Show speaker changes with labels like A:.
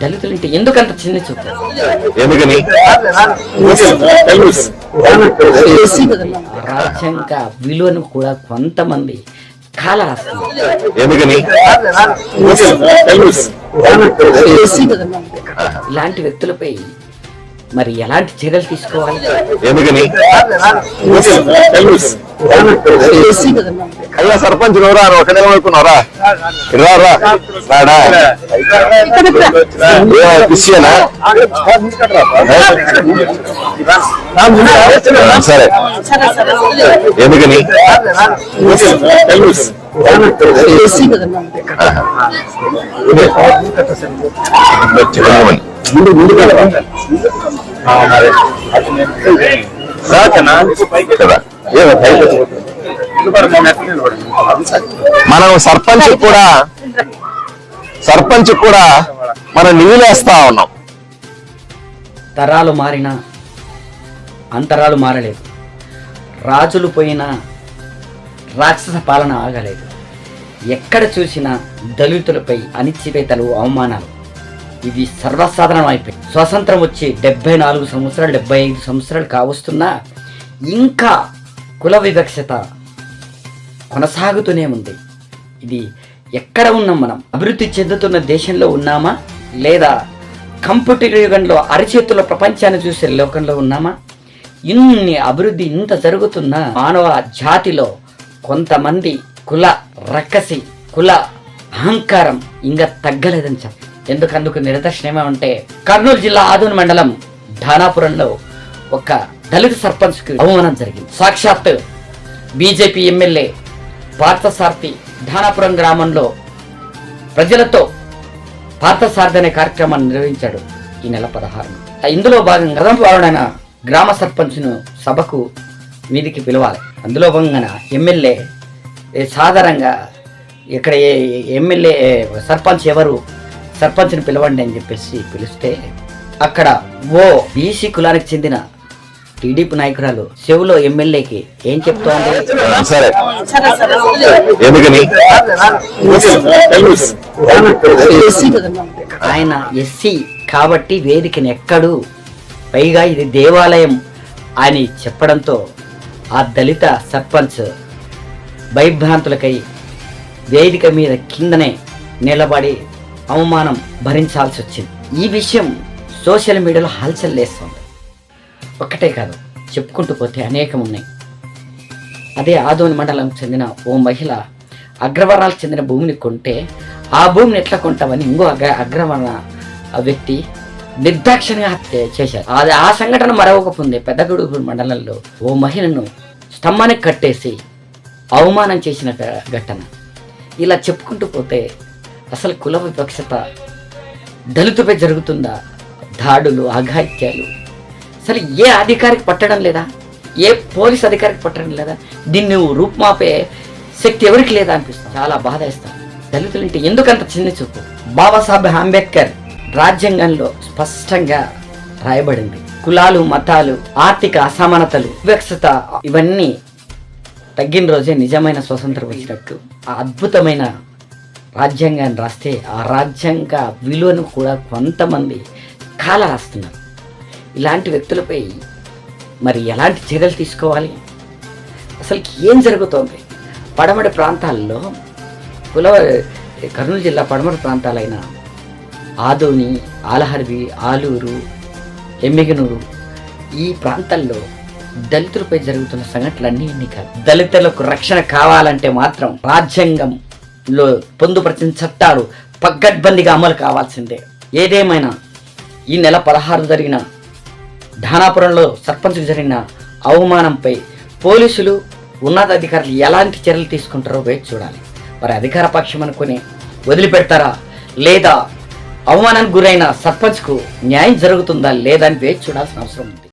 A: దళితులంటే ఎందుకంత చిన్న చూపు?
B: ఎందుకని
A: రాజ్యాంగ విలువను కూడా కొంతమంది కాలరాస్తున్నారు.
B: ఎందుకని
A: ఇలాంటి వ్యక్తులపై మరి ఎలాంటి చర్యలు తీసుకోవాలి?
B: ఎందుకని అయ్యా సర్పంచ్ నువ్వు ఒకటే అనుకున్నారా రా రా రాడా? ఏ, క్రిస్టియనా సరే. ఎందుకని చెప్పమని. కదా. ఏమో, పైకి. మనం సర్పంచ్ కూడా సర్పంచ్ కూడా మనం నిధులేస్తా ఉన్నాం
A: తరాలు మారినా అంతరాలు మారలేదు రాజులు పోయినా రాక్షస పాలన ఆగలేదు ఎక్కడ చూసినా దళితులపై అనిశ్చివేతలు అవమానాలు ఇది సర్వసాధారణం అయిపోయింది స్వాతంత్రం వచ్చి డెబ్బై నాలుగు సంవత్సరాలు డెబ్బై ఐదు సంవత్సరాలు కావస్తున్నా ఇంకా కుల వివక్షత కొనసాగుతూనే ఉంది. ఇది ఎక్కడ ఉన్నాం మనం? అభివృద్ధి చెందుతున్న దేశంలో ఉన్నామా? లేదా కంప్యూటర్ యుగంలో అరచేతుల ప్రపంచాన్ని చూసే లోకంలో ఉన్నామా? ఇన్ని అభివృద్ధి ఇంత జరుగుతున్న మానవ జాతిలో కొంతమంది కుల రక్కసి కుల అహంకారం ఇంకా తగ్గలేదని చెప్ప ఎందుకందుకు నిదర్శనం ఏమంటే కర్నూలు జిల్లా ఆదూన్ మండలం ధానాపురంలో ఒక దళిత సర్పంచ్కి అవమానం జరిగింది. సాక్షాత్ బీజేపీ ఎమ్మెల్యే పార్థసారథి ధానాపురం గ్రామంలో ప్రజలతో పార్థసారథి అనే కార్యక్రమాన్ని నిర్వహించాడు ఈ నెల పదహారున. ఇందులో భాగంగా గతంపాలైన గ్రామ సర్పంచ్ను సభకు వీధికి పిలవాలి. అందులో భాగంగా ఎమ్మెల్యే సాధారణంగా ఇక్కడ ఏ- ఎమ్మెల్యే సర్పంచ్ ఎవరు సర్పంచ్ని పిలవండి అని చెప్పేసి పిలిస్తే అక్కడ ఓ బీసీ కులానికి చెందిన టీడీపీ నాయకురాలు చెవులో ఎమ్మెల్యేకి ఏం చెప్తోంది? ఆయన ఎస్సీ కాబట్టి వేదికను ఎక్కడు? పైగా ఇది దేవాలయం అని చెప్పడంతో ఆ దళిత సర్పంచ్ భయభ్రాంతులకై వేదిక మీద కిందనే నిలబడి అవమానం భరించాల్సి వచ్చింది ఈ విషయం సోషల్ మీడియాలో హల్చల్ లేస్తుంది. ఒక్కటే కాదు చెప్పుకుంటూ పోతే అనేకం ఉన్నాయి అదే ఆదోని మండలం చెందిన ఓ మహిళ అగ్రవర్ణాలకు చెందిన భూమిని కొంటే ఆ భూమిని ఎట్లా కొంటామని ఇంకో అగ్ర అగ్రవర్ణ ఆ వ్యక్తి నిర్దాక్షిణ్యంగా హత్య చేశారు. అది ఆ సంఘటన మరొకపుంది పెద్దగడుగు మండలంలో ఓ మహిళను స్తంభానికి కట్టేసి అవమానం చేసిన ఘటన. ఇలా చెప్పుకుంటూ పోతే అసలు కుల వివక్షత దళితుపై జరుగుతుందా? దాడులు అఘాయిత్యాలు. అసలు ఏ అధికారికి పట్టడం లేదా? ఏ పోలీస్ అధికారికి పట్టడం లేదా? దీన్ని రూపుమాపే శక్తి ఎవరికి లేదా అనిపిస్తుంది? చాలా బాధ ఇస్తాం దళితులంటే ఎందుకంత చిన్న చూపు? బాబాసాహెబ్ అంబేద్కర్ రాజ్యాంగంలో స్పష్టంగా రాయబడింది. కులాలు మతాలు ఆర్థిక అసమానతలు వివక్షత ఇవన్నీ తగ్గిన రోజే నిజమైన స్వతంత్రం వచ్చినట్టు. ఆ అద్భుతమైన రాజ్యాంగాన్ని రాస్తే ఆ రాజ్యాంగ విలువను కూడా కొంతమంది కాల రాస్తున్నారు ఇలాంటి వ్యక్తులపై మరి ఎలాంటి చర్యలు తీసుకోవాలి? అసలు ఏం జరుగుతోంది? పడమటి ప్రాంతాల్లో కుల కర్నూలు జిల్లా పడమటి ప్రాంతాలైన ఆదోని ఆలహర్వి ఆలూరు ఎమ్మిగనూరు ఈ ప్రాంతాల్లో దళితులపై జరుగుతున్న సంఘటనలన్నీ ఎన్ని కాదు దళితులకు రక్షణ కావాలంటే మాత్రం రాజ్యాంగం లో పొందుపరిచిన చట్టాలు పగ్గడ్బందీగా అమలు కావాల్సిందే. ఏదేమైనా ఈ నెల పదహారు జరిగిన ధానాపురంలో సర్పంచ్కి జరిగిన అవమానంపై పోలీసులు ఉన్నతాధికారులు ఎలాంటి చర్యలు తీసుకుంటారో వేచి చూడాలి. మరి అధికార పక్షం అనుకుని వదిలిపెడతారా? లేదా అవమానానికి గురైన సర్పంచ్కు న్యాయం జరుగుతుందా లేదా అని వేచి చూడాల్సిన అవసరం ఉంది.